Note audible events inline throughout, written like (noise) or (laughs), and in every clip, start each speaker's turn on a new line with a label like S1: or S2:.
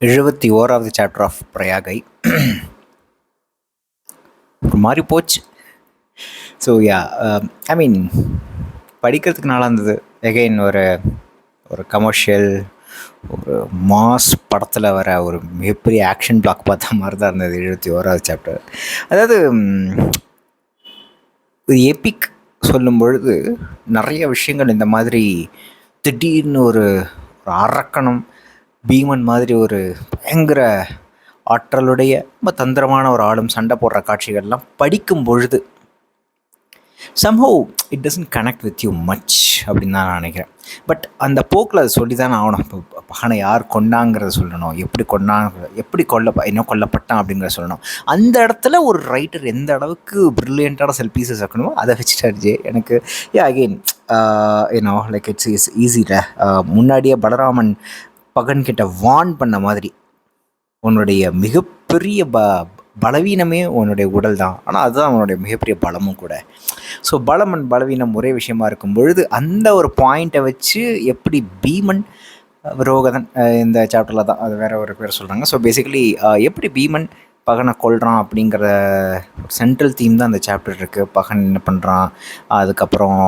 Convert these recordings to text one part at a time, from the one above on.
S1: எழுபத்தி ஓராவது chapter of Prayagai ஒரு மாதிரி போச்சு. ஸோ யா ஐ மீன் படிக்கிறதுக்கு நல்லா இருந்தது. எகெயின் ஒரு ஒரு கமர்ஷியல் ஒரு மாஸ் படத்தில் வர ஒரு மிகப்பெரிய ஆக்ஷன் பிளாக் பார்த்த மாதிரி தான் இருந்தது எழுபத்தி ஓராவது சாப்டர் அதாவது ஒரு எபிக் சொல்லும் பொழுது நிறைய விஷயங்கள் இந்த மாதிரி திடீர்னு ஒரு ஒரு அரக்கணம் பீமன் மாதிரி ஒரு பயங்கர ஆற்றலுடைய ரொம்ப தந்திரமான ஒரு ஆளும் சண்டை போடுற காட்சிகள்லாம் படிக்கும் பொழுது somehow it doesn't connect with you much அப்படின்னு தான் நான் நினைக்கிறேன். பட் அந்த போக்கில் அதை சொல்லி தான் ஆகணும். இப்போ பகனை யார் கொண்டாங்கிறத சொல்லணும். எப்படி கொண்டாங்க எப்படி கொல்ல என்ன கொல்லப்பட்டான் அப்படிங்கிறத சொல்லணும். அந்த இடத்துல ஒரு ரைட்டர் எந்த அளவுக்கு ப்ரில்லியண்ட்டான செல் பீசஸ் இருக்கணுமோ அதை வச்சுட்டாரு எனக்கு ஏ அகெயின் ஏன்னோ லைக் இட்ஸ் இஸ் ஈஸியில் முன்னாடியே பலராமன் பகன்கிட்ட வான் பண்ண மாதிரி. உன்னுடைய மிகப்பெரிய ப பலவீனமே உன்னுடைய உடல் தான். ஆனால் அதுதான் அவனுடைய மிகப்பெரிய பலமும் கூட. ஸோ பலம் அண்ட் பலவீனம் ஒரே விஷயமா இருக்கும் பொழுது அந்த ஒரு பாயிண்ட்டை வச்சு எப்படி பீமன் ரோகதன் இந்த சாப்டரில் தான் அது வேற ஒரு பேர் சொல்கிறாங்க ஸோ பேசிக்கலி எப்படி பீமன் பகனை கொள்கிறான் அப்படிங்கிற சென்ட்ரல் தீம் தான் அந்த சாப்டர் இருக்குது பகன் என்ன பண்ணுறான் அதுக்கப்புறம்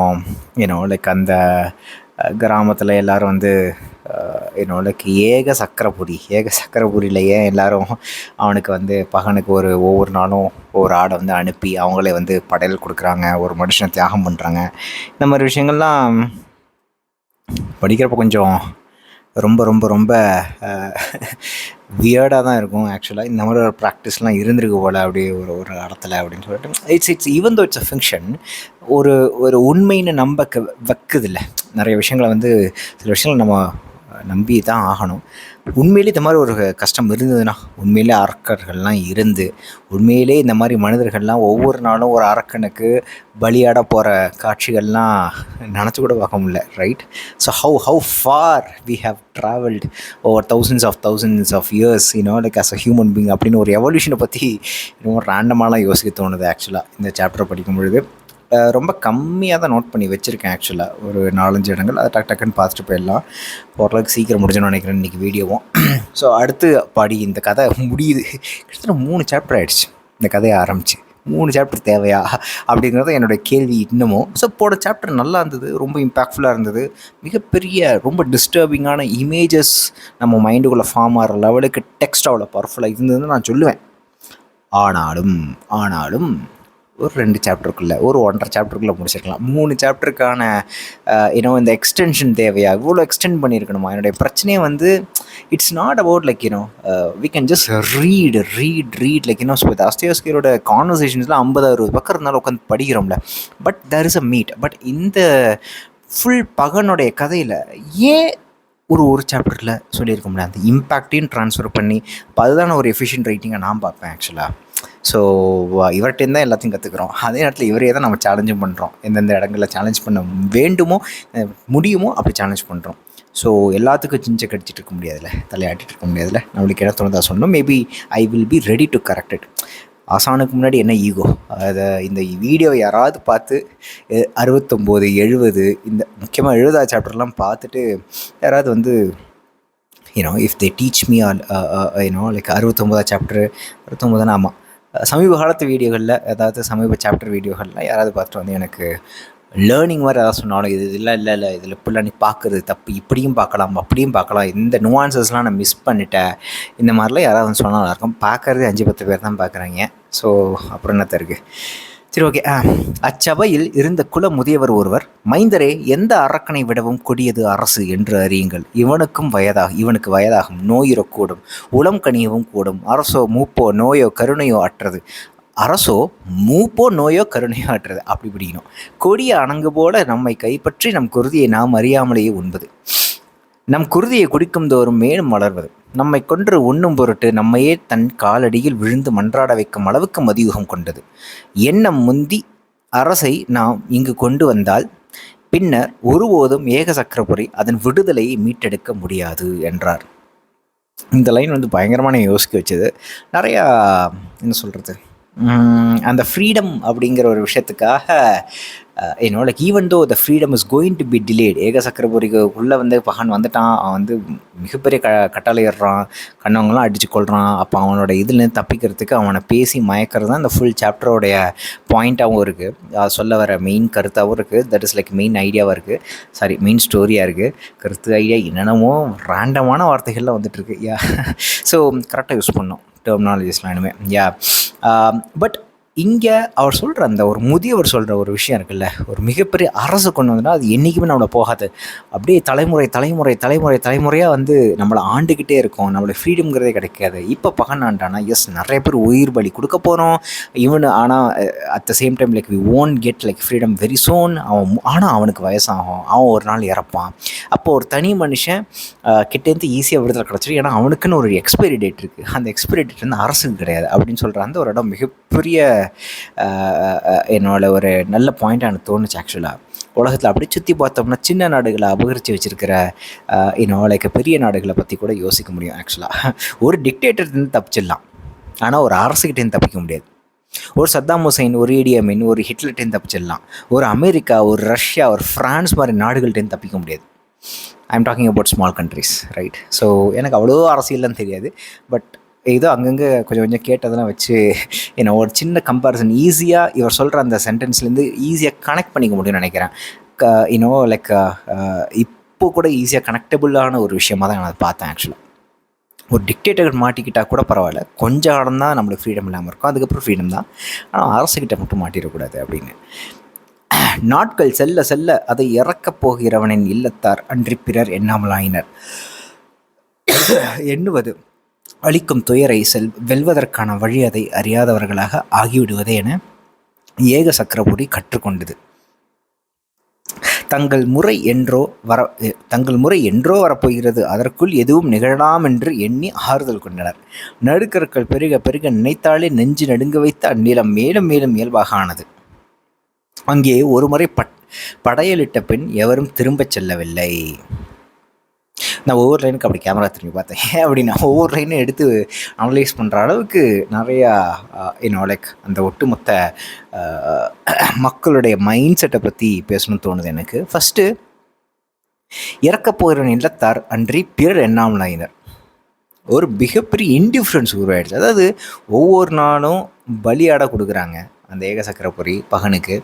S1: ஏன்னோ லைக் அந்த கிராமத்தில் எல்லோரும் வந்து என்னோடக்கு ஏக சக்கரபுரி ஏக சக்கரபுரியில் ஏன் எல்லோரும் அவனுக்கு வந்து பகனுக்கு ஒரு ஒவ்வொரு நாளும் ஒரு ஆடை வந்து அனுப்பி அவங்களே வந்து படையல் கொடுக்குறாங்க ஒரு மனுஷனை தியாகம் பண்ணுறாங்க இந்த மாதிரி விஷயங்கள்லாம் படிக்கிறப்ப கொஞ்சம் ரொம்ப ரொம்ப ரொம்ப வியர்டாக தான் இருக்கும் ஆக்சுவலாக இந்த மாதிரி ஒரு ப்ராக்டிஸ்லாம் இருந்திருக்கு போல் அப்படி ஒரு ஒரு இடத்துல அப்படின்னு சொல்லிட்டு. It's it's even though it's a function ஒரு ஒரு உண்மைன்னு நம்ப வைக்குதில்ல. நிறைய விஷயங்களை வந்து சில விஷயங்கள் நம்ம நம்பி தான் ஆகணும். உண்மையிலே இந்த மாதிரி ஒரு கஷ்டம் இருந்ததுன்னா உண்மையிலே அரக்கர்கள்லாம் இருந்து உண்மையிலே இந்த மாதிரி மனிதர்கள்லாம் ஒவ்வொரு நாளும் ஒரு அரக்கனுக்கு பலியாட போகிற காட்சிகள்லாம் நினச்சி கூட பார்க்க முடியல right so how how far we have travelled over thousands of thousands of years you know like as a human being அப்படின்னு ஒரு எவல்யூஷனை பற்றி ரொம்ப ரேண்டமாலாம் யோசிக்க தோணுது ஆக்சுவலாக இந்த சாப்டரை படிக்கும் பொழுது ரொம்ப கம்மியாக தான் நோட் பண்ணி வச்சுருக்கேன் ஆக்சுவலாக ஒரு நாலஞ்சு இடங்கள். அதை டக் டக்குன்னு பார்த்துட்டு போயிடலாம். ஓரளவுக்கு சீக்கிரம் முடிஞ்சோன்னு நினைக்கிறேன் இன்றைக்கி வீடியோவும். (clears throat) ஸோ அடுத்து பாடி இந்த கதை முடியுது. கிட்டத்தட்ட மூணு சாப்டர் ஆகிடுச்சு இந்த கதையை ஆரம்பிச்சு. மூணு சாப்டர் தேவையா? அப்படிங்கிறது என்னோடய கேள்வி இன்னமும். ஸோ போட சாப்டர் நல்லா இருந்தது. ரொம்ப இம்பேக்ட்ஃபுல்லாக இருந்தது. மிகப்பெரிய ரொம்ப டிஸ்டர்பிங்கான இமேஜஸ் நம்ம மைண்டுக்குள்ளே ஃபார்ம் ஆகிற லெவலுக்கு டெக்ஸ்ட் அவ்வளோ பவர்ஃபுல்லாக இருந்ததுன்னு நான் சொல்லுவேன். ஆனாலும் ஆனாலும் ஒரு ரெண்டு சாப்டருக்குள்ளே ஒரு ஒன்றரை சாப்டருக்குள்ளே முடிச்சிருக்கலாம். மூணு சாப்டருக்கான இன்னும் இந்த எக்ஸ்டென்ஷன் தேவையா? இவ்வளோ எக்ஸ்டெண்ட் பண்ணியிருக்கணுமா? என்னுடைய பிரச்சனையே வந்து it's not about like you know we can just read read read like you know with அஸ்தியோஸ்கியரோட கான்வர்சேஷன்ஸ்லாம் ஐம்பது அறுபது பக்கம் இருந்தாலும் உட்காந்து படிக்கிறோம்ல. But there is a meet but இந்த ஃபுல் பகனுடைய கதையில் ஏன் ஒரு ஒரு சாப்டரில் சொல்லியிருக்க முடியாது அந்த இம்பேக்டையும் ட்ரான்ஸ்ஃபர் பண்ணி இப்போ அதுதான் ஒரு எஃபிஷியன்ட் ரைட்டிங்கை நான் பார்ப்பேன் ஆக்சுவலாக ஸோ இவர்கிட்டேருந்து தான் எல்லாத்தையும் கற்றுக்குறோம் அதே நேரத்தில் இவரே தான் நம்ம சேலஞ்சும் பண்ணுறோம் எந்தெந்த இடங்களில் சேலஞ்ச் பண்ண வேண்டுமோ முடியுமோ அப்படி சேலஞ்ச் பண்ணுறோம் ஸோ எல்லாத்துக்கும் சிஞ்ச கடிச்சிட்டு இருக்க முடியாதுல்ல? தலையாட்டிட்டு இருக்க முடியாதுல்ல? நம்மளுக்கு என்ன தோணுதா சொன்னோம் maybe I will be ready to correct it ஆசானுக்கு முன்னாடி என்ன ஈகோ அதை இந்த வீடியோ யாராவது பார்த்து அறுபத்தொம்போது எழுபது இந்த முக்கியமாக எழுபதா சாப்டர்லாம் பார்த்துட்டு யாராவது வந்து you know if they teach me all you know like அறுபத்தொம்போதா chapter அறுபத்தொம்போதான ஆமாம் சமீப காலத்து வீடியோகளில் ஏதாவது சமீப சாப்டர் வீடியோகளில் யாராவது பார்த்துட்டு வந்து எனக்கு லேர்னிங் மாதிரி ஏதாவது சொன்னாலும் இது இல்லை இல்லை இல்லை இதில் இப்படிலாம் நீ பார்க்குறது தப்பு இப்படியும் பார்க்கலாம் அப்படியும் பார்க்கலாம் இந்த நுவான்சஸ்லாம் நான் மிஸ் பண்ணிட்டேன். இந்த மாதிரிலாம் யாராவது வந்து சொன்னால் நல்லாயிருக்கும் பார்க்குறது அஞ்சு பத்து பேர் தான் பார்க்குறாங்க. ஸோ அப்புறம் என்ன இருக்குது சரி ஓகே அச்சபையில் இருந்த குல முதியவர் ஒருவர் மைந்தரே எந்த அரக்கனை விடவும் கொடியது அரசு? என்று அறியுங்கள். இவனுக்கும் வயதாக இவனுக்கு வயதாகும். நோயிறக்கூடும் உளம் கனியவும் கூடும். அரசோ மூப்போ நோயோ கருணையோ அற்றது. அரசோ மூப்போ நோயோ கருணையோ அற்றது. அப்படி பிடிக்கணும். கொடிய அணங்கு போல நம்மை கைப்பற்றி நம் குருதியை நாம் அறியாமலேயே உண்பது. நம் குருதியை குடிக்கும் தோறும் மேலும் வளர்வது. நம்மை கொன்று உண்ணும் பொருட்டு நம்மையே தன் காலடியில் விழுந்து மன்றாட வைக்கும் அளவுக்கு மதியுகம் கொண்டது. எண்ணம் முந்தி அரசை நாம் இங்கு கொண்டு வந்தால் பின்னர் ஒருபோதும் ஏக சக்கரபுரி அதன் விடுதலையை மீட்டெடுக்க முடியாது என்றார். இந்த லைன் வந்து பயங்கரமான யோசிக்க வச்சது. நிறையா என்ன சொல்கிறது அந்த ஃப்ரீடம் அப்படிங்கிற ஒரு விஷயத்துக்காக என்னோட like even though the freedom is going to be delayed ஏக சக்கரபுரிக்கு உள்ளே வந்து பகன் வந்துட்டான் அவன் வந்து மிகப்பெரிய க கட்டளையிடுறான் கண்ணவங்களாம் அடித்து கொள்கிறான் அப்போ அவனோட இதுலேருந்து தப்பிக்கிறதுக்கு அவனை பேசி மயக்கிறது தான் இந்த ஃபுல் சாப்டரோடைய பாயிண்ட்டாகவும் இருக்குது சொல்ல வர மெயின் கருத்தாகவும் இருக்குது தட் இஸ் லைக் மெயின் ஐடியாவாக இருக்குது சாரி மெயின் ஸ்டோரியாக இருக்குது கருத்து ஐடியா என்னென்னமோ ரேண்டமான வார்த்தைகள்லாம் வந்துட்டுருக்கு. யா ஸோ கரெக்டாக யூஸ் பண்ணோம் டெர்மினாலஜிஸ்லாம் இனிமேல் யா பட் இங்கே அவர் சொல்கிற அந்த ஒரு முதியவர் சொல்கிற ஒரு விஷயம் இருக்குல்ல ஒரு மிகப்பெரிய அரசு கொண்டு வந்தோம்னா அது என்றைக்குமே நம்மளை போகாது. அப்படியே தலைமுறை தலைமுறை தலைமுறை தலைமுறையாக வந்து நம்மளை ஆண்டுக்கிட்டே இருக்கும். நம்மளோட ஃப்ரீடம்ங்கிறதே கிடைக்காது. இப்போ பகன் ஆண்டானா எஸ் நிறைய பேர் உயிர் பலி கொடுக்க போகிறோம் ஈவன் ஆனால் at the same time like we won't get like freedom very soon அவன் ஆனால் அவனுக்கு வயசாகும். அவன் ஒரு நாள் இறப்பான். அப்போ ஒரு தனி மனுஷன் கிட்டேருந்து ஈஸியாக விடுதலை கிடச்சிடும் ஏன்னா அவனுக்குன்னு ஒரு எக்ஸ்பைரி டேட் இருக்குது அந்த எக்ஸ்பைரி டேட் வந்து அரசுக்கு கிடையாது. அப்படின்னு சொல்கிற அந்த ஒரு இடம் மிகப்பெரிய என்னோட ஒரு நல்ல பாயிண்ட்டாக எனக்கு தோணுச்சு ஆக்சுவலாக உலகத்தில் அப்படி சுற்றி பார்த்தோம்னா சின்ன நாடுகளை அபகரித்து வச்சுருக்கிற இன்னும் லைக் பெரிய நாடுகளை பற்றி கூட யோசிக்க முடியும் ஆக்சுவலாக ஒரு டிக்டேட்டர்லேருந்து தப்பிச்சிடலாம். ஆனால் ஒரு அரசுக்கிட்டேருந்து தப்பிக்க முடியாது. ஒரு சத்தாம் ஹுசைன் ஒரு இடியமின் ஒரு ஹிட்லர்டேருந்து தப்பிச்சிடலாம். ஒரு அமெரிக்கா ஒரு ரஷ்யா ஒரு ஃப்ரான்ஸ் மாதிரி நாடுகள்டேருந்து தப்பிக்க முடியாது. I am talking about small countries right so எனக்கு அவ்வளோ அரசியல்லாம் தெரியாது. பட் ஏதோ அங்கங்கே கொஞ்சம் கொஞ்சம் கேட்டதெல்லாம் வச்சு என்ன ஒரு சின்ன கம்பேரிசன் ஈஸியாக இவர் சொல்கிற அந்த சென்டென்ஸ்லேருந்து ஈஸியாக கனெக்ட் பண்ணிக்க முடியும்னு நினைக்கிறேன். க இன்னோ லைக் uh, uh, இப்போ கூட ஈஸியாக கனெக்டபுளான ஒரு விஷயமாக தான் நான் அதை பார்த்தேன் ஆக்சுவலாக ஒரு டிக்டேட்டர் மாட்டிக்கிட்டால் கூட பரவாயில்ல. கொஞ்சம் காலம் தான் நம்மளுக்கு ஃப்ரீடம் இல்லாமல் இருக்கும். அதுக்கப்புறம் ஃப்ரீடம் தான். ஆனால் அரசுக்கிட்ட மட்டும் மாட்டிடக்கூடாது அப்படின்னு. நாட்கள் செல்ல செல்ல அதை இறக்கப் போகிறவனின் இல்லத்தார் அன்றி பிறர் எண்ணாமலாயினர். எண்ணுவது அளிக்கும் துயரை செல் வெல்வதற்கான வழி அதை அறியாதவர்களாக ஆகிவிடுவதே என ஏக சக்கரபுரி கற்றுக்கொண்டது. தங்கள் முறை என்றோ வர தங்கள் முறை என்றோ வரப்போகிறது. அதற்குள் எதுவும் நிகழலாம் என்று எண்ணி ஆறுதல் கொண்டனர். நடுக்கற்கள் பெருக பெருக நினைத்தாலே நெஞ்சு நடுங்க வைத்த அந்நிலம் மேலும் மேலும் இயல்பாக ஆனது. அங்கே ஒருமுறை பட் படையலிட்ட பெண் எவரும் திரும்பச் செல்லவில்லை. நான் ஒவ்வொரு லைனுக்கு அப்படி கேமரா திரும்பி பார்த்தேன். ஏன் அப்படின்னா ஒவ்வொரு லைனும் எடுத்து அனலைஸ் பண்ணுற அளவுக்கு நிறையா இன்னோ லைக் அந்த ஒட்டுமொத்த மக்களுடைய மைண்ட் செட்டை பற்றி பேசணும்னு தோணுது எனக்கு. ஃபஸ்ட்டு இறக்க போகிற இல்லத்தார் அன்றி பிறர் எண்ணாமலாயினர் ஒரு மிகப்பெரிய இன்டிஃப்ரென்ஸ் உருவாயிடுச்சு. அதாவது ஒவ்வொரு நாளும் பலியாட கொடுக்குறாங்க அந்த ஏக சக்கரபுரி பகனுக்கு.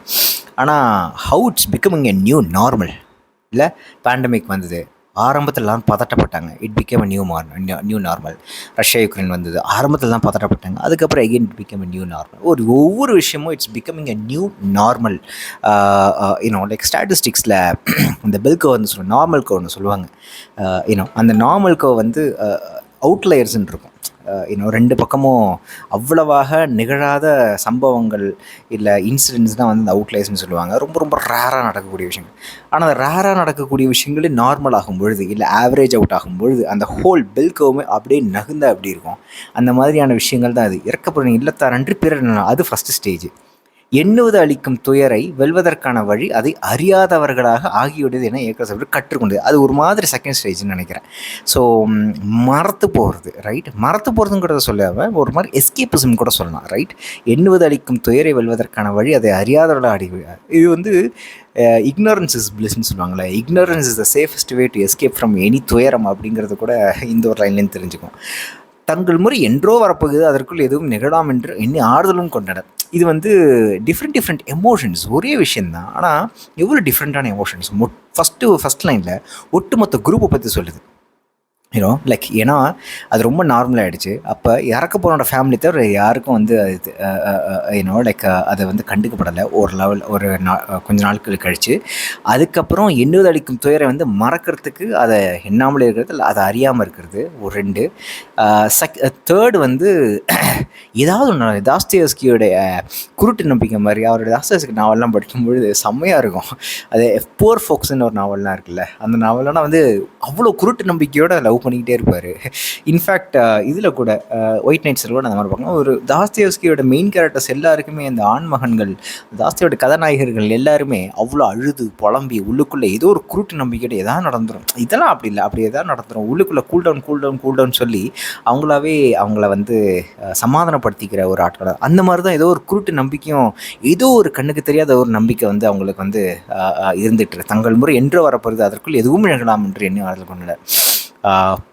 S1: ஆனால் how it's becoming a new normal இல்லை பேண்டமிக் வந்தது. ஆரம்பத்தில் தான் பதட்டப்பட்டாங்க it became a new more new normal Russia Ukraine வந்தது. ஆரம்பத்தில் தான் பதட்டப்பட்டாங்க. அதுக்கப்புறம் again it become a new normal ஒரு ஒவ்வொரு விஷயமும் it's becoming a new normal you know like ஸ்டாட்டிஸ்டிக்ஸில் இந்த பெல்கோ வந்து சொல்லுவாங்க. நார்மல் கோ ஒன்று சொல்லுவாங்க. யூனோ அந்த நார்மல் கோ வந்து அவுட்லயர்ஸ்ன்னு இருக்கும். இன்னும் ரெண்டு பக்கமும் அவ்வளவாக நிகழாத சம்பவங்கள் இல்லை இன்சிடென்ட்ஸ் தான் வந்து இந்த அவுட்லைஸ்னு சொல்லுவாங்க. ரொம்ப ரொம்ப ரேராக நடக்கக்கூடிய விஷயங்கள். ஆனால் அந்த ரேராக நடக்கக்கூடிய விஷயங்களே நார்மல் ஆகும் பொழுது இல்லை ஆவரேஜ் அவுட் ஆகும் பொழுது அந்த ஹோல் பெல்கவுமே அப்படியே நகுந்த அப்படி இருக்கும்? அந்த மாதிரியான விஷயங்கள் தான் அது. இறக்கப்படுற இல்லத்தாரன்று பிறர் அது ஃபஸ்ட்டு ஸ்டேஜ் எண்ணுவது அளிக்கும் துயரை வெல்வதற்கான வழி அதை அறியாதவர்களாக ஆகியுடையது என ஏற்கனவே கற்றுக்கொண்டது. அது ஒரு மாதிரி செகண்ட் ஸ்டேஜ்னு நினைக்கிறேன். ஸோ மறத்து போகிறது ரைட் மறத்து போகிறதுங்கிறத சொல்லாம ஒரு மாதிரி எஸ்கேப்பிசம் கூட சொல்லலாம் ரைட் எண்ணுவது அளிக்கும் துயரை வெல்வதற்கான வழி அதை அறியாதவர்களாக அடி இது வந்து இக்னோரன்ஸ் இஸ் பிளஸ்ன்னு சொல்லுவாங்களே ignorance is the safest way to escape from any துயரம் அப்படிங்கிறது கூட இந்த ஒரு லைன்லேருந்து தெரிஞ்சுக்கும். தங்கள் முறை என்றோ வரப்போகுது அதற்குள் எதுவும் நிகழாம் என்று எண்ணி ஆறுதலும் கொண்டனர். இது வந்து டிஃப்ரெண்ட் டிஃப்ரெண்ட் எமோஷன்ஸ் ஒரே விஷயந்தான் ஆனால் எவ்வளோ டிஃப்ரெண்ட்டான எமோஷன்ஸ் மொ ஃபஸ்ட்டு ஃபஸ்ட் லைனில் ஒட்டுமொத்த குரூப்பை பற்றி சொல்லுது. யூனோ லைக் ஏன்னா அது ரொம்ப நார்மலாகிடுச்சு அப்போ இறக்க போனோட ஃபேமிலி தவிர யாருக்கும் வந்து அது யூனோ லைக் அதை வந்து கண்டுக்கப்படலை. ஒரு லெவல் ஒரு நா கொஞ்ச நாட்கள் கழித்து அதுக்கப்புறம் எண்ணுவது அளிக்கும் துயரை வந்து மறக்கிறதுக்கு அதை எண்ணாமலே இருக்கிறது இல்லை அதை அறியாமல் இருக்கிறது. ஒரு ரெண்டு. செக் தேர்டு வந்து (clears throat) ஏதாவது ஒன்று தாஸ்தியஸ்கியோடைய குருட்டு நம்பிக்கை மாதிரி அவருடைய தாஸ்தியஸ்கி நாவல்லாம் படிக்கும்பொழுது செம்மையாக இருக்கும். அது போர் ஃபோக்ஸ்ன்னு ஒரு நாவல்லாம் இருக்குல்ல அந்த நாவல்லாம் வந்து அவ்வளோ குருட்டு நம்பிக்கையோட லவ் பண்ணிக்கிட்டே இருப்பார். இன்ஃபேக்ட் இதில் கூட ஒயிட் நைட்ஸில் கூட அந்த மாதிரி பார்க்கலாம் ஒரு தாஸ்தியோஸ்கியோட மெயின் கேரக்டர்ஸ் எல்லாருக்குமே அந்த ஆண்மகன்கள் தாஸ்தியோட கதாநாயகர்கள் எல்லாருமே அவ்வளோ அழுது புலம்பி உள்ளுக்குள்ளே ஏதோ ஒரு குருட்டு நம்பிக்கையோட எதாவது நடந்துடும் இதெல்லாம் அப்படி இல்லை. அப்படி எதாவது நடந்துடும் உள்ளுக்குள்ளே cool down cool down cool down சொல்லி அவங்களாவே அவங்கள வந்து சமாதானப்படுத்திக்கிற ஒரு ஆட்கள். அந்த மாதிரி தான் ஏதோ ஒரு குருட்டு நம்பிக்கையும் ஏதோ ஒரு கண்ணுக்கு தெரியாத ஒரு நம்பிக்கை வந்து அவங்களுக்கு வந்து இருந்துட்டு தங்கள் முறை என்று வரப்போகிறது அதற்குள் எதுவும் நிகழலாம் என்று எண்ணி வாழ்ந்து கொண்டல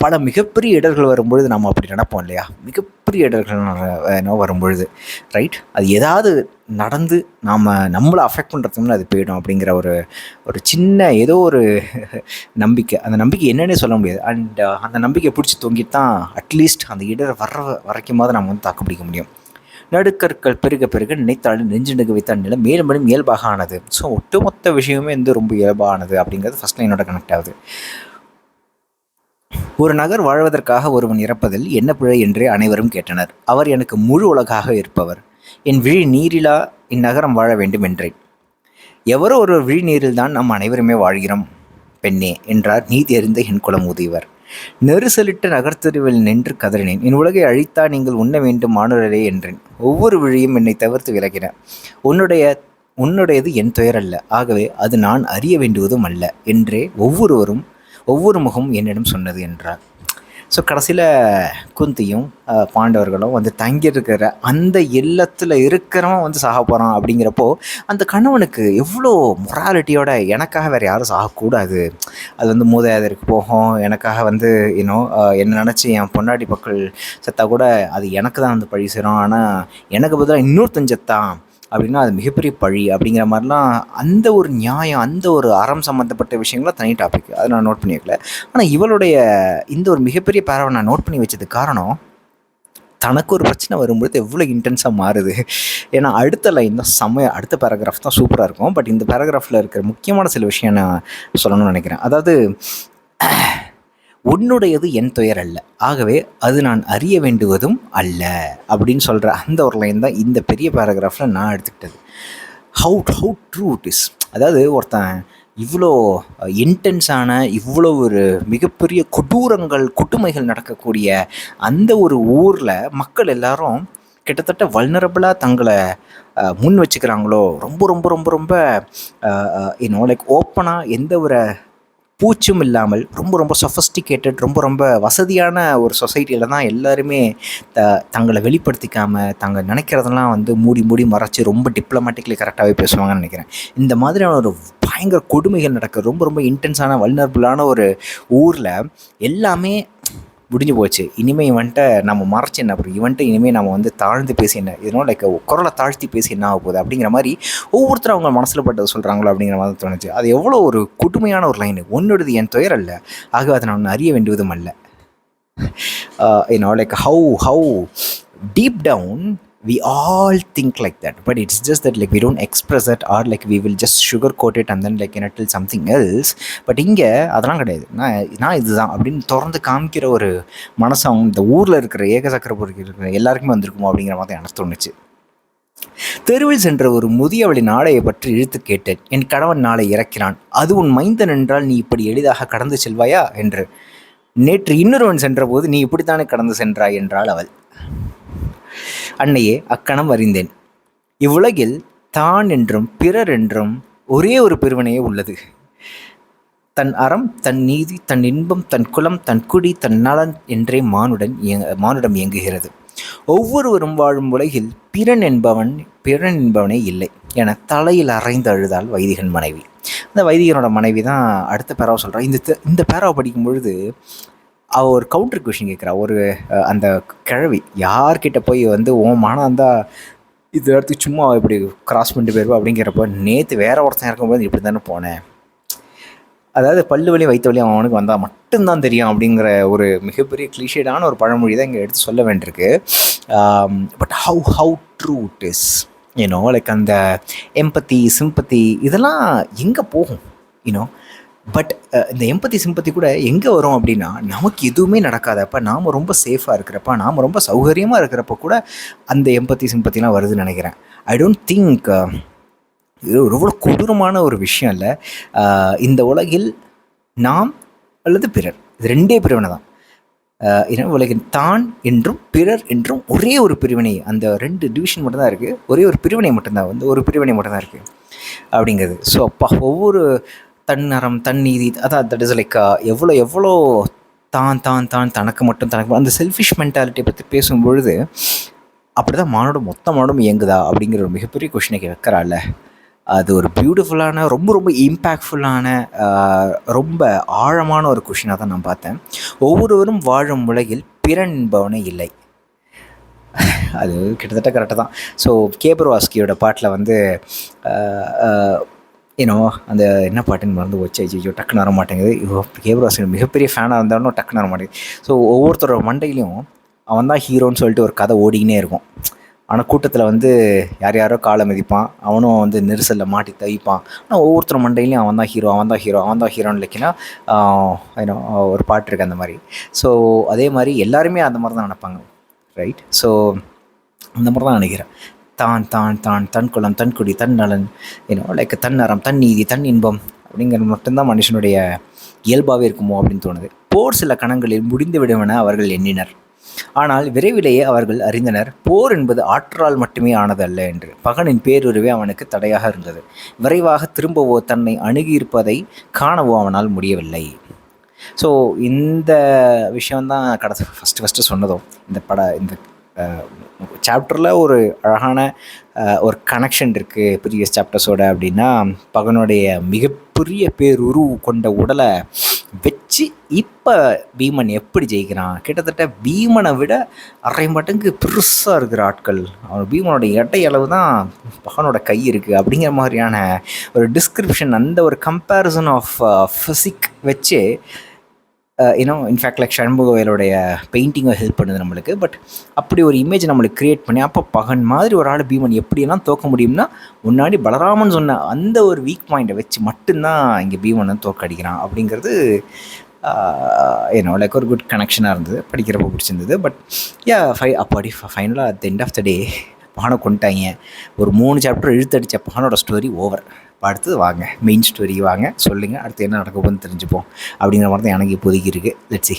S1: பல மிகப்பெரிய இடர்கள் வரும்பொழுது நம்ம அப்படி நடப்போம் இல்லையா? மிகப்பெரிய இடர்கள் என்ன வரும்பொழுது. ரைட் அது ஏதாவது நடந்து நாம் நம்மளை அஃபெக்ட் பண்ணுறதுக்குன்னு அது போயிடும் அப்படிங்கிற ஒரு ஒரு சின்ன ஏதோ ஒரு (laughs) நம்பிக்கை. அந்த நம்பிக்கை என்னன்னே சொல்ல முடியாது. அண்ட் அந்த நம்பிக்கையை பிடிச்சி தொங்கிட்டு தான் அட்லீஸ்ட் அந்த இடர் வர்ற வரைக்குமாவது நம்ம வந்து தாக்கு பிடிக்க முடியும். நடுக்கற்கள் பெருக பெருக நினைத்தாலும் நெஞ்செடுக்க வைத்த நிலம் மேலும் மேலும் இயல்பாக ஆனது. ஸோ ஒட்டுமொத்த விஷயமே வந்து ரொம்ப இயல்பானது அப்படிங்கிறது ஃபஸ்ட் லைனோட கனெக்ட் ஆகுது. ஒரு நகர் வாழ்வதற்காக ஒருவன் இறப்பதில் என்ன பிழை என்று அனைவரும் கேட்டனர். அவர் எனக்கு முழு உலகாக இருப்பவர். என் விழி நீரிலா இந்நகரம் வாழ வேண்டும் என்றேன். எவரோ ஒரு விழி தான் நாம் அனைவருமே வாழ்கிறோம் பெண்ணே என்றார் நீதி அறிந்த என் குலம் உதவிவர் நெரிசலிட்ட நகர்த்தெருவில் நின்று கதறினேன். என் உலகை அழித்தா நீங்கள் உண்ண வேண்டும் மாணவரே என்றேன். ஒவ்வொரு விழியும் என்னை தவிர்த்து விலகின. உன்னுடைய உன்னுடையது என் துயரல்ல. ஆகவே அது நான் அறிய வேண்டுவதும் அல்ல என்றே ஒவ்வொருவரும் ஒவ்வொரு முகமும் என்னிடம் சொன்னது என்றார். ஸோ கடைசியில் குந்தியும் பாண்டவர்களும் வந்து தங்கியிருக்கிற அந்த இல்லத்தில் இருக்கிறவன் வந்து சாக போகிறான் அப்படிங்கிறப்போ அந்த கணவனுக்கு எவ்வளோ மொராலிட்டியோட எனக்காக வேறு யாரும் சாகக்கூடாது. அது வந்து மூதாதையருக்கு போகும். எனக்காக வந்து இன்னோ என்ன நினச்சி என் பொண்டாட்டி மக்கள் செத்தா கூட அது எனக்கு தான் வந்து பழி சேரும். ஆனால் எனக்கு பதிலாக இன்னொருத்தன் செத்தான். அப்படின்னா அது மிகப்பெரிய பழி அப்படிங்கிற மாதிரிலாம் அந்த ஒரு நியாயம் அந்த ஒரு அறம் சம்மந்தப்பட்ட விஷயங்கள்லாம் தனி டாபிக் அதை நான் நோட் பண்ணி வைக்கல ஆனால் இவளுடைய இந்த ஒரு மிகப்பெரிய பேராவை நான் நோட் பண்ணி வச்சதுக்கு காரணம் தனக்கு ஒரு பிரச்சனை வரும்பொழுது எவ்வளோ இன்டென்ஸாக மாறுது. ஏன்னா அடுத்த லைன் தான் செம்ம அடுத்த பேராகிராஃப் தான் சூப்பராக இருக்கும். பட் இந்த பேராகிராஃபில் இருக்கிற முக்கியமான சில விஷயம் நான் சொல்லணும்னு நினைக்கிறேன். அதாவது உன்னுடையது என் துயர் அல்ல. ஆகவே அது நான் அறிய வேண்டுவதும் அல்ல. அப்படின்னு சொல்கிற அந்த ஒரு லைன் தான் இந்த பெரிய பேராகிராஃபில் நான் எடுத்துக்கிட்டது. How how true it is அதாவது ஒருத்தன் இவ்வளோ இன்டென்ஸான இவ்வளோ ஒரு மிகப்பெரிய கொடூரங்கள் கொடுமைகள் நடக்கக்கூடிய அந்த ஒரு ஊரில் மக்கள் எல்லாரும் கிட்டத்தட்ட வல்னரபிளாக தங்களை முன் வச்சுக்கிறாங்களோ? ரொம்ப ரொம்ப ரொம்ப ரொம்ப இன்னும் லைக் ஓப்பனாக எந்த ஒரு பூச்சும் இல்லாமல் ரொம்ப ரொம்ப சொஃபஸ்டிகேட்டட் ரொம்ப ரொம்ப வசதியான ஒரு சொசைட்டியில் தான் எல்லாருமே த தங்களை வெளிப்படுத்திக்காமல் தாங்க நினைக்கிறதெல்லாம் வந்து மூடி மூடி மறைச்சி ரொம்ப டிப்ளமேட்டிக்லி கரெக்டாகவே பேசுவாங்கன்னு நினைக்கிறேன். இந்த மாதிரியான ஒரு பயங்கர கொடுமைகள் நடக்க ரொம்ப ரொம்ப இன்டென்ஸான வல்னரபுளான ஒரு ஊரில் எல்லாமே முடிஞ்சு போச்சு. இனிமேல் இவன்ட்ட நம்ம மறைச்சு என்ன அப்புறம் இவன்ட்டு இனிமேல் நம்ம வந்து தாழ்ந்து பேசி என்ன இதனால் லைக் குரலை தாழ்த்தி பேசி என்ன ஆக போகுது அப்படிங்கிற மாதிரி ஒவ்வொருத்தரும் அவங்க மனசில் பட்டது சொல்கிறாங்களோ அப்படிங்கிற மாதிரி தோணுச்சு. அது எவ்வளோ ஒரு கொடுமையான ஒரு லைனு ஒன்றுடுது என் துயர் அல்ல. ஆக அதை நான் அறிய வேண்டியதும் அல்ல. You know like how how deep down we all think like that but it's just that like we don't express it or like we will just sugarcoat it and then like you know tell something else. But இங்கே அதெல்லாம் கிடையாது. நான் நான் இதுதான் அப்படின்னு திறந்து காமிக்கிற ஒரு மனசு அவங்க இந்த ஊரில் இருக்கிற ஏகசக்கரபுரிக்கு இருக்கிற எல்லாருக்குமே வந்திருக்குமோ அப்படிங்கிற மாதிரி எனக்கு தோணுச்சு. தெருவில் சென்ற ஒரு முதியவளின் ஆடையை பற்றி இழுத்து கேட்டேன். என் கணவன் நாளை இறக்கிறான். அது உன் மைந்தன் என்றால் நீ இப்படி எளிதாக கடந்து செல்வாயா? என்று. நேற்று இன்னொருவன் சென்றபோது நீ இப்படித்தானே கடந்து சென்றாய் என்றாள் அவள். அன்னையே அக்கணம் அறிந்தேன். இவ்வுலகில் தான் என்றும் பிறர் என்றும் ஒரே ஒரு பிரிவினையே உள்ளது. தன் அறம் தன் நீதி தன் இன்பம் தன் குலம் தன் குடி தன் நலன் என்றே மானுடன் இயங்க மானுடம் இயங்குகிறது. ஒவ்வொருவரும் வாழும் உலகில் பிறன் என்பவன் பிறன் என்பவனே இல்லை என தலையில் அரைந்து அழுதாள் வைதிகன் மனைவி. அந்த வைதிகனோட மனைவி தான் அடுத்த பேராவை சொல்கிறான் இந்த இந்த பேராவை படிக்கும் பொழுது அவ ஒரு கவுண்டர் கொஷின் கேட்குறா ஒரு அந்த கிழவி. யார்கிட்ட போய் வந்து ஓ மானம் இருந்தால் இது இடத்துக்கு சும்மா இப்படி கிராஸ் பண்ணிட்டு போயிருப்பா அப்படிங்கிறப்ப நேற்று வேற ஒருத்தன் இருக்கும்போது இப்படி தானே போனேன் அதாவது பல்லு வலி வயிற்று வலி அவனுக்கு வந்தால் மட்டும்தான் தெரியும் அப்படிங்கிற ஒரு மிகப்பெரிய கிளிஷேடான ஒரு பழமொழி தான் இங்கே எடுத்து சொல்ல வேண்டியிருக்கு. But how how true it is you know like அந்த எம்பத்தி சிம்பத்தி இதெல்லாம் எங்கே போகும்? யூனோ பட் இந்த எம்பத்தி சிம்பத்தி கூட எங்கே வரும் அப்படின்னா நமக்கு எதுவுமே நடக்காதப்ப நாம் ரொம்ப சேஃபாக இருக்கிறப்ப நாம் ரொம்ப சௌகரியமாக இருக்கிறப்ப கூட அந்த எம்பத்தி சிம்பத்திலாம் வருதுன்னு நினைக்கிறேன். ஐ டோன்ட் திங்க் இது ரொம்ப கொடூரமான ஒரு விஷயம் இல்லை. இந்த உலகில் நாம் அல்லது பிறர் இது ரெண்டே பிரிவினை தான். ஏன்னா உலகின் தான் என்றும் பிறர் என்றும் ஒரே ஒரு பிரிவினை அந்த ரெண்டு டிவிஷன் மட்டும்தான் இருக்குது ஒரே ஒரு பிரிவினை மட்டும்தான் வந்து ஒரு பிரிவினை மட்டும்தான் இருக்குது அப்படிங்கிறது. ஸோ அப்பா ஒவ்வொரு தன்னறம் தன்னீதி அதான் தட் இஸ் லைக் எவ்வளோ எவ்வளோ தான் தான் தான் தனக்கு மட்டும் தனக்கு அந்த செல்ஃபிஷ் மென்டாலிட்டியை பற்றி பேசும் பொழுது அப்படி தான் மானோட மொத்த மானோடும் இயங்குதா அப்படிங்கிற ஒரு மிகப்பெரிய கொஷினை வைக்கிறாள் அது ஒரு பியூட்டிஃபுல்லான ரொம்ப ரொம்ப இம்பேக்ட்ஃபுல்லான uh, ரொம்ப ஆழமான ஒரு கொஷினாக தான் நான் பார்த்தேன். ஒவ்வொருவரும் வாழும் உலகில் பிறன் என்பவனே இல்லை. அது கிட்டத்தட்ட கரெக்டாக தான். ஸோ கேபர்வாஸ்கியோட பாட்டில் வந்து uh, uh, ஏன்னோ அந்த என்ன பாட்டுன்னு மறந்து வச்சு ஐயோ டக்குன்னு வர மாட்டேங்குது. இப்போ மிகப்பெரிய ஃபேனாக இருந்தாலும் டக்குன்னு வர மாட்டேங்குது. ஸோ ஒவ்வொருத்தரோட மண்டையிலையும் அவன் தான் ஹீரோன்னு சொல்லிட்டு ஒரு கதை ஓடிக்கினே இருக்கும். ஆனால் கூட்டத்தில் வந்து யார் யாரோ காலை மிதிப்பான். அவனும் வந்து நெரிசலில் மாட்டி தவிப்பான். ஆனால் ஒவ்வொருத்தர் மண்டையிலையும் அவன் தான் ஹீரோ அவன் தான் ஹீரோ அவன் தான் ஹீரோன்னு இல்லைக்கினா ஏன்னோ ஒரு பாட்டு இருக்குது அந்த மாதிரி. ஸோ அதே மாதிரி எல்லாருமே அந்த மாதிரி தான் நினப்பாங்க. ரைட் ஸோ அந்த மாதிரி தான் நினைக்கிறேன். தான் தான் தான் தன் குலம் தன் குடி தன் நலன் ஏன்னா லைக் தன் நரம் தன் நீதி தன் இன்பம் அப்படிங்கிறது மட்டும்தான் மனுஷனுடைய இயல்பாகவே இருக்குமோ அப்படின்னு தோணுது. போர் சில கணங்களில் முடிந்து விடுவென அவர்கள் எண்ணினர். ஆனால் விரைவிலேயே அவர்கள் அறிந்தனர் போர் என்பது ஆற்றால் மட்டுமே ஆனதல்ல என்று. பகனின் பேருருவே அவனுக்கு தடையாக இருந்தது. விரைவாக திரும்பவோ தன்னை அணுகியிருப்பதை காணவோ அவனால் முடியவில்லை. ஸோ இந்த விஷயம்தான் கடைசி ஃபஸ்ட்டு ஃபஸ்ட்டு சொன்னதோ இந்த பட இந்த சாப்டரில் ஒரு அழகான ஒரு கனெக்ஷன் இருக்குது ப்ரீவியஸ் சாப்டர்ஸோட அப்படின்னா பகனுடைய மிகப்பெரிய பேருரு கொண்ட உடலை வச்சு இப்போ பீமன் எப்படி ஜெயிக்கிறான்? கிட்டத்தட்ட பீமனை விட அரை மடங்கு பெருசாக இருக்கிற ஆட்கள். அவன் பீமனோட எடை அளவு தான் பகனோட கை இருக்குது அப்படிங்கிற மாதிரியான ஒரு டிஸ்கிரிப்ஷன் அந்த ஒரு கம்பேரிசன் ஆஃப் ஃபிசிக் வச்சு இன்னும் இன்ஃபேக்ட் லைக் சண்முகவேலுடைய பெயிண்டிங்கை ஹெல்ப் பண்ணுது நம்மளுக்கு. பட் அப்படி ஒரு இமேஜ் நம்மளுக்கு க்ரியேட் பண்ணி அப்போ பகன் மாதிரி ஒரு ஆள் பீமன் எப்படியெல்லாம் தோக்க முடியும்னா முன்னாடி பலராமன் சொன்ன அந்த ஒரு வீக் பாயிண்ட்டை வச்சு மட்டும்தான் இங்கே பீமனை தோக்கடிக்கிறான் அப்படிங்கிறது uh, ஏன்னோ லைக் ஒரு குட் கனெக்ஷனாக இருந்தது. படிக்கிறப்ப பிடிச்சிருந்தது. பட் யா ஃபை அப்படி ஃபைனலாக at end of the day பானை கொண்டுட்டாங்க. ஒரு மூணு சாப்டர் இழுத்தடித்த பானோட ஸ்டோரி ஓவர் அடுத்தது வாங்க. மெயின் ஸ்டோரி வாங்க. சொல்லுங்கள் அடுத்து என்ன நடக்க போகுதுன்னு தெரிஞ்சுப்போம். அப்படிங்கிற மாதிரி தான் எனக்கு இப்போதைக்கு இருக்குது லெட்ஸி